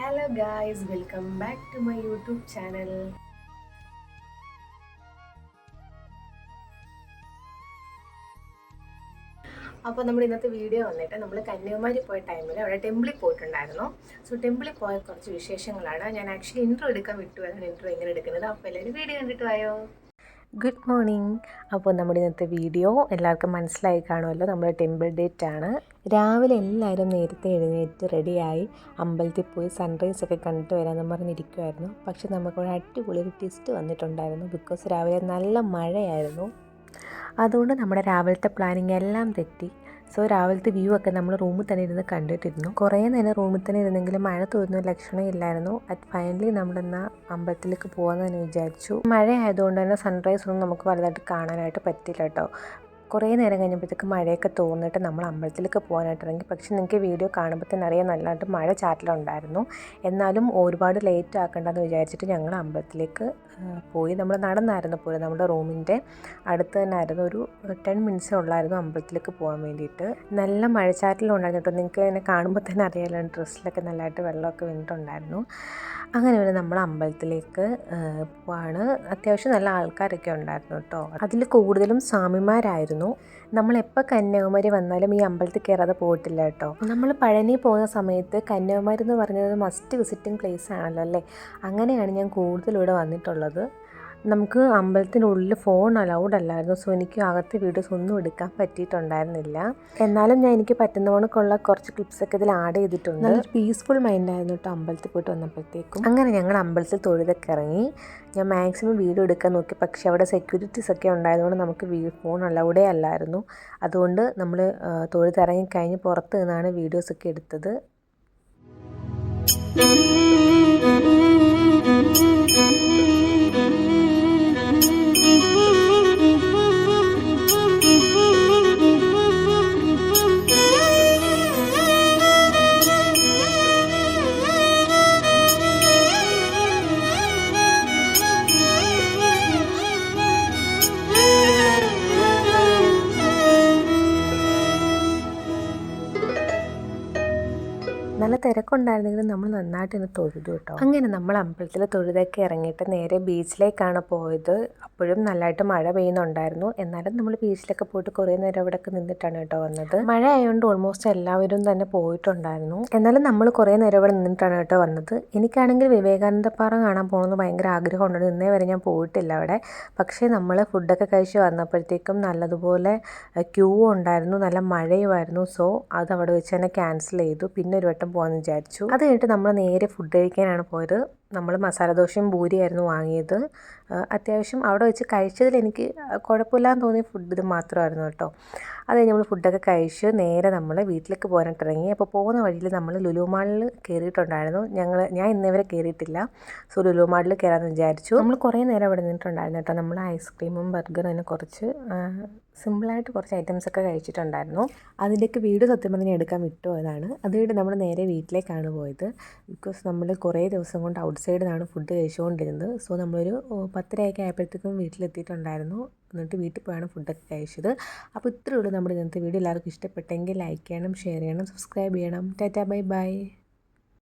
Hello guys welcome back to my YouTube channel അപ്പോൾ നമ്മൾ ഇന്നത്തെ വീഡിയോ വന്നിട്ട് നമ്മൾ കന്യാകുമാരി പോയ ടൈമിൽ അവിടെ ടെമ്പിളിൽ പോയിട്ടുണ്ടായിരുന്നു. സോ ടെമ്പിളിൽ പോയ കുറച്ച് വിശേഷങ്ങളാണ്. ഞാൻ ആക്ച്വലി ഇൻട്രോ എടുക്കാൻ വിട്ടു. അതാണ് ഇൻട്രോ എങ്ങനെ എടുക്കുന്നത്. അപ്പോൾ എല്ലാവരും വീഡിയോ കണ്ടിട്ട് വായോ? Good morning. അപ്പോൾ നമ്മുടെ ഇന്നത്തെ വീഡിയോ എല്ലാവർക്കും മനസ്സിലായി കാണുമല്ലോ. നമ്മുടെ ടെമ്പിൾ ഡേറ്റ് ആണ്. രാവിലെ എല്ലാവരും നേരത്തെ എഴുന്നേറ്റ് റെഡിയായി അമ്പലത്തിൽ പോയി സൺറൈസ് ഒക്കെ കണ്ടിട്ട് വരാമെന്ന് പറഞ്ഞിരിക്കുമായിരുന്നു പക്ഷെ നമുക്കൊരു അടിപൊളി ഒരു ട്വിസ്റ്റ് വന്നിട്ടുണ്ടായിരുന്നു. ബിക്കോസ് രാവിലെ നല്ല മഴയായിരുന്നു. അതുകൊണ്ട് നമ്മുടെ രാവിലത്തെ പ്ലാനിങ് എല്ലാം തെറ്റി. സോ രാവിലത്തെ വ്യൂ ഒക്കെ നമ്മൾ റൂമിൽ തന്നെ ഇരുന്ന് കണ്ടിട്ടിരുന്നു. കുറേ നേരം റൂമിൽ തന്നെ ഇരുന്നെങ്കിലും മഴ തോന്നുന്ന ലക്ഷണം ഇല്ലായിരുന്നു. അറ്റ് ഫൈനലി നമ്മളെന്നാൽ അമ്പലത്തിലേക്ക് പോകാമെന്ന് തന്നെ വിചാരിച്ചു. മഴ ആയതുകൊണ്ട് തന്നെ സൺറൈസ് ഒന്നും നമുക്ക് വലുതായിട്ട് കാണാനായിട്ട് പറ്റില്ല കേട്ടോ. കുറേ നേരം കഴിഞ്ഞപ്പോഴത്തേക്ക് മഴയൊക്കെ തോന്നിട്ട് നമ്മൾ അമ്പലത്തിലേക്ക് പോകാനായിട്ട് ഇറങ്ങി പക്ഷേ നിങ്ങൾക്ക് വീഡിയോ കാണുമ്പോൾ തന്നെ അറിയാൻ നല്ലതായിട്ട് മഴ ചാറ്റലുണ്ടായിരുന്നു. എന്നാലും ഒരുപാട് ലേറ്റ് ആക്കണ്ടെന്ന് വിചാരിച്ചിട്ട് ഞങ്ങൾ അമ്പലത്തിലേക്ക് പോയി. നമ്മൾ നടന്നായിരുന്നു പോയത്. നമ്മുടെ റൂമിന്റെ അടുത്ത് തന്നെ ആയിരുന്നു ഒരു ടെൻ മിനിറ്റ്സ് ഉള്ളായിരുന്നു അമ്പലത്തിലേക്ക് പോകാൻ വേണ്ടിയിട്ട്. നല്ല മഴച്ചാറ്റലുണ്ടായിരുന്നു കേട്ടോ. നിങ്ങൾക്ക് എന്നെ കാണുമ്പോൾ തന്നെ അറിയാമല്ലോ ഡ്രസ്സിലൊക്കെ നല്ലതായിട്ട് വെള്ളമൊക്കെ വീണിട്ടുണ്ടായിരുന്നു. അങ്ങനെ ഒരു നമ്മൾ അമ്പലത്തിലേക്ക് പോവാണ്. അത്യാവശ്യം നല്ല ആൾക്കാരൊക്കെ ഉണ്ടായിരുന്നു കേട്ടോ. അതിൽ കൂടുതലും സ്വാമിമാരായിരുന്നു. നമ്മളെപ്പോൾ കന്യാകുമാരി വന്നാലും ഈ അമ്പലത്തിൽ കയറാതെ പോയിട്ടില്ല കേട്ടോ. നമ്മൾ പഴനി പോകുന്ന സമയത്ത് കന്യാകുമാരി എന്ന് പറഞ്ഞത് മസ്റ്റ് വിസിറ്റിംഗ് പ്ലേസ് ആണല്ലോ അല്ലേ? അങ്ങനെയാണ് ഞാൻ കൂടുതൽ ഇവിടെ വന്നിട്ടുള്ളത്. നമുക്ക് അമ്പലത്തിനുള്ളിൽ ഫോൺ അലൗഡ് അല്ലായിരുന്നു. സോ എനിക്ക് അകത്ത് വീഡിയോസ് ഒന്നും എടുക്കാൻ പറ്റിയിട്ടുണ്ടായിരുന്നില്ല. എന്നാലും ഞാൻ എനിക്ക് പറ്റുന്ന കണക്കുള്ള കുറച്ച് ക്ലിപ്സൊക്കെ ഇതിൽ ആഡ് ചെയ്തിട്ടുണ്ട്. നല്ലൊരു പീസ്ഫുൾ മൈൻഡായിരുന്നു കേട്ടോ അമ്പലത്തിൽ പോയിട്ട് വന്നപ്പോഴത്തേക്കും. അങ്ങനെ ഞങ്ങൾ അമ്പലത്തിൽ തൊഴുതൊക്കെ ഇറങ്ങി. ഞാൻ മാക്സിമം വീഡിയോ എടുക്കാൻ നോക്കി. പക്ഷെ അവിടെ സെക്യൂരിറ്റീസ് ഒക്കെ ഉണ്ടായതുകൊണ്ട് നമുക്ക് ഫോൺ അലൗഡേ അല്ലായിരുന്നു. അതുകൊണ്ട് നമ്മൾ തൊഴുതിറങ്ങി കഴിഞ്ഞ് പുറത്ത് നിന്നാണ് വീഡിയോസൊക്കെ എടുത്തത്. നല്ല തിരക്കുണ്ടായിരുന്നെങ്കിലും നമ്മൾ നന്നായിട്ട് തന്നെ തൊഴുതു കേട്ടോ. അങ്ങനെ നമ്മൾ അമ്പലത്തിൽ തൊഴുതൊക്കെ ഇറങ്ങിയിട്ട് നേരെ ബീച്ചിലേക്കാണ് പോയത്. അപ്പോഴും നല്ലതായിട്ട് മഴ പെയ്യുന്നുണ്ടായിരുന്നു. എന്നാലും നമ്മൾ ബീച്ചിലൊക്കെ പോയിട്ട് കുറേ നേരം അവിടെയൊക്കെ നിന്നിട്ടാണ് കേട്ടോ വന്നത്. മഴ ആയതുകൊണ്ട് ഓൾമോസ്റ്റ് എല്ലാവരും തന്നെ പോയിട്ടുണ്ടായിരുന്നു. എന്നാലും നമ്മൾ കുറേ നേരം അവിടെ നിന്നിട്ടാണ് കേട്ടോ വന്നത്. എനിക്കാണെങ്കിൽ വിവേകാനന്ദ പാറ കാണാൻ പോകണമെന്ന് ഭയങ്കര ആഗ്രഹമുണ്ട്. ഇന്നേ വരെ ഞാൻ പോയിട്ടില്ല അവിടെ. പക്ഷേ നമ്മൾ ഫുഡൊക്കെ കഴിച്ച് വന്നപ്പോഴത്തേക്കും നല്ലതുപോലെ ക്യൂ ഉണ്ടായിരുന്നു. നല്ല മഴയുമായിരുന്നു. സോ അത് അവിടെ വെച്ച് തന്നെ ക്യാൻസൽ ചെയ്തു. പിന്നെ ഒരു വട്ടം പോകാമെന്ന് വിചാരിച്ചു. അത് കഴിഞ്ഞിട്ട് നമ്മൾ നേരെ ഫുഡ് കഴിക്കാനാണ് പോയത്. നമ്മൾ മസാല ദോശയും പൂരിയായിരുന്നു വാങ്ങിയത്. അത്യാവശ്യം അവിടെ വെച്ച് കഴിച്ചതിൽ എനിക്ക് കുഴപ്പമില്ലാന്ന് തോന്നിയ ഫുഡ് ഇത് മാത്രമായിരുന്നു കേട്ടോ. അത് നമ്മൾ ഫുഡൊക്കെ കഴിച്ച് നേരെ നമ്മൾ വീട്ടിലേക്ക് പോകാനായിട്ട് ഇറങ്ങി അപ്പോൾ പോകുന്ന വഴിയിൽ നമ്മൾ ലുലു മാളിൽ കയറിയിട്ടുണ്ടായിരുന്നു. ഞങ്ങൾ ഞാൻ ഇന്നേവരെ കയറിയിട്ടില്ല. സോ ലുലു മാളിൽ കയറാമെന്ന് വിചാരിച്ചു. നമ്മൾ കുറേ നേരം അവിടെ നിന്നിട്ടുണ്ടായിരുന്നു കേട്ടോ. നമ്മൾ ഐസ്ക്രീമും ബർഗറും അതിനെ കുറച്ച് സിമ്പിളായിട്ട് കുറച്ച് ഐറ്റംസ് ഒക്കെ കഴിച്ചിട്ടുണ്ടായിരുന്നു. അതിന്റെയൊക്കെ വീട് സത്യം പറഞ്ഞാൽ എടുക്കാൻ വിട്ടുപോയതാണ് അതുകൊണ്ട് നമ്മൾ നേരെ വീട്ടിലേക്കാണ് പോയത്. ബിക്കോസ് നമ്മൾ കുറേ ദിവസം കൊണ്ട് ഔട്ട് സൈഡിലാണ് ഫുഡ് കഴിച്ചുകൊണ്ടിരുന്നത്. സോ നമ്മളൊരു പത്തരയൊക്കെ ആയപ്പോഴത്തേക്കും വീട്ടിലെത്തിയിട്ടുണ്ടായിരുന്നു. എന്നിട്ട് വീട്ടിൽ പോയാണ് ഫുഡൊക്കെ കഴിച്ചത്. അപ്പോൾ ഇത്രയേ ഉള്ളൂ നമ്മുടെ ഇന്നത്തെ വീഡിയോ. എല്ലാവർക്കും ഇഷ്ടപ്പെട്ടെങ്കിൽ ലൈക്ക് ചെയ്യണം ഷെയർ ചെയ്യണം സബ്സ്ക്രൈബ് ചെയ്യണം. Tata bye bye